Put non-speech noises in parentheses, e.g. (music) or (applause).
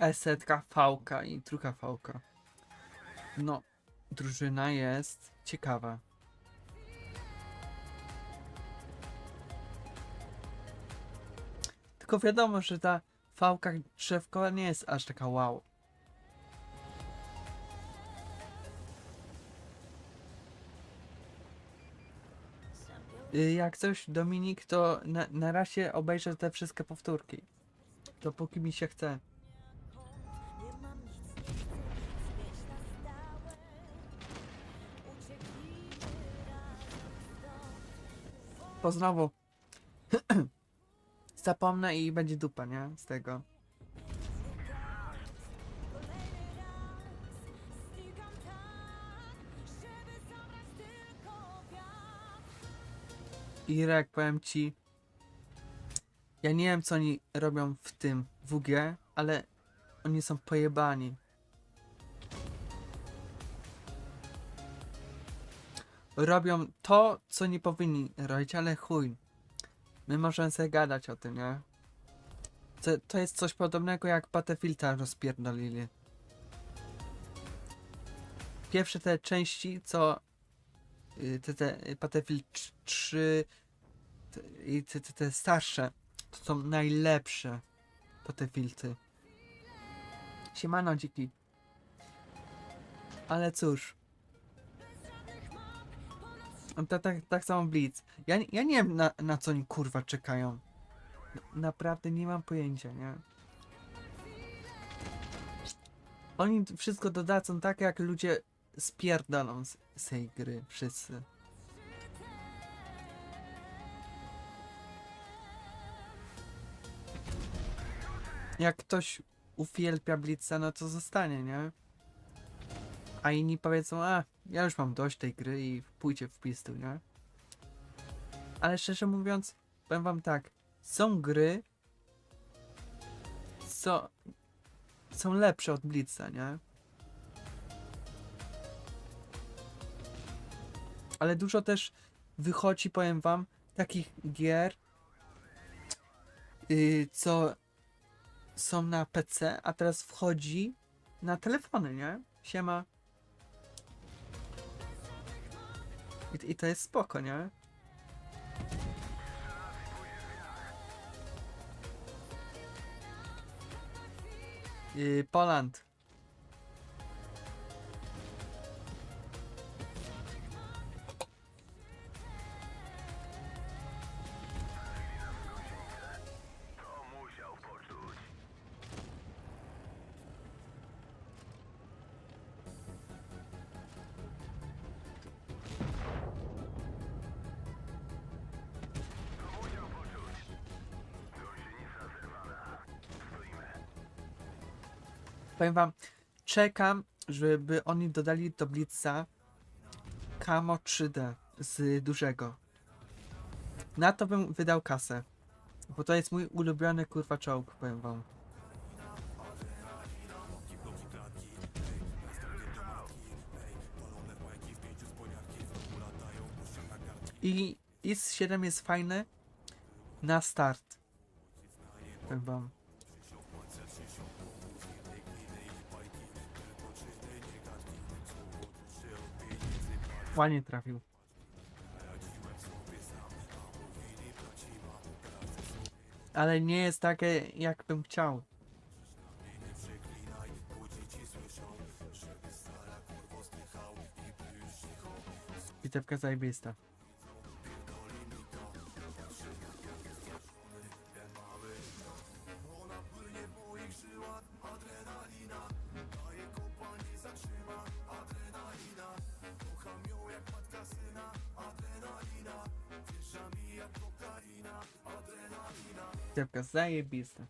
Esetka, fałka i druga fałka. No, drużyna jest ciekawa. Tylko wiadomo, że ta fałka drzewkowa nie jest aż taka wow. Y, Jak coś, Dominik, to na, na razie obejrzę te wszystkie powtórki. Dopóki mi się chce. Bo znowu (clears throat) zapomnę i będzie dupa, nie? Z tego. Irek, powiem ci. Ja nie wiem, co oni robią w tym WG, ale oni są pojebani. Robią to, co nie powinni robić, ale chuj. My możemy sobie gadać o tym, nie? To, to jest coś podobnego jak Battlefielda rozpierdolili. Pierwsze te części, co y, te, te y, Battlefield 3 te, i te, te, te starsze, to są najlepsze Battlefieldy. Siemano dziki. Ale cóż. Tak, tak, tak samo Blitz. Ja, ja nie wiem na, na co oni kurwa czekają. Naprawdę nie mam pojęcia, nie? Oni wszystko dodadzą tak jak ludzie spierdolą z, z tej gry. Wszyscy. Jak ktoś uwielbia Blitza, no to zostanie, nie? A inni powiedzą, a ja już mam dość tej gry i pójdzie w pistu, nie? Ale szczerze mówiąc, powiem wam tak, są gry, co są lepsze od Blitza, nie? Ale dużo też wychodzi, powiem wam, takich gier, yy, co są na PC, a teraz wchodzi na telefony, nie? Siema. I, I to jest spoko, nie? Yy, Poland. Powiem wam, czekam, żeby oni dodali do Blitza Camo 3D z dużego. Na to bym wydał kasę. Bo to jest mój ulubiony kurwa czołg, powiem wam. I IS-7 jest fajny na start. Powiem wam. Ładnie trafił. Ale nie jest takie, jak bym chciał. Bitewka zajebista. Bitewka zajebista.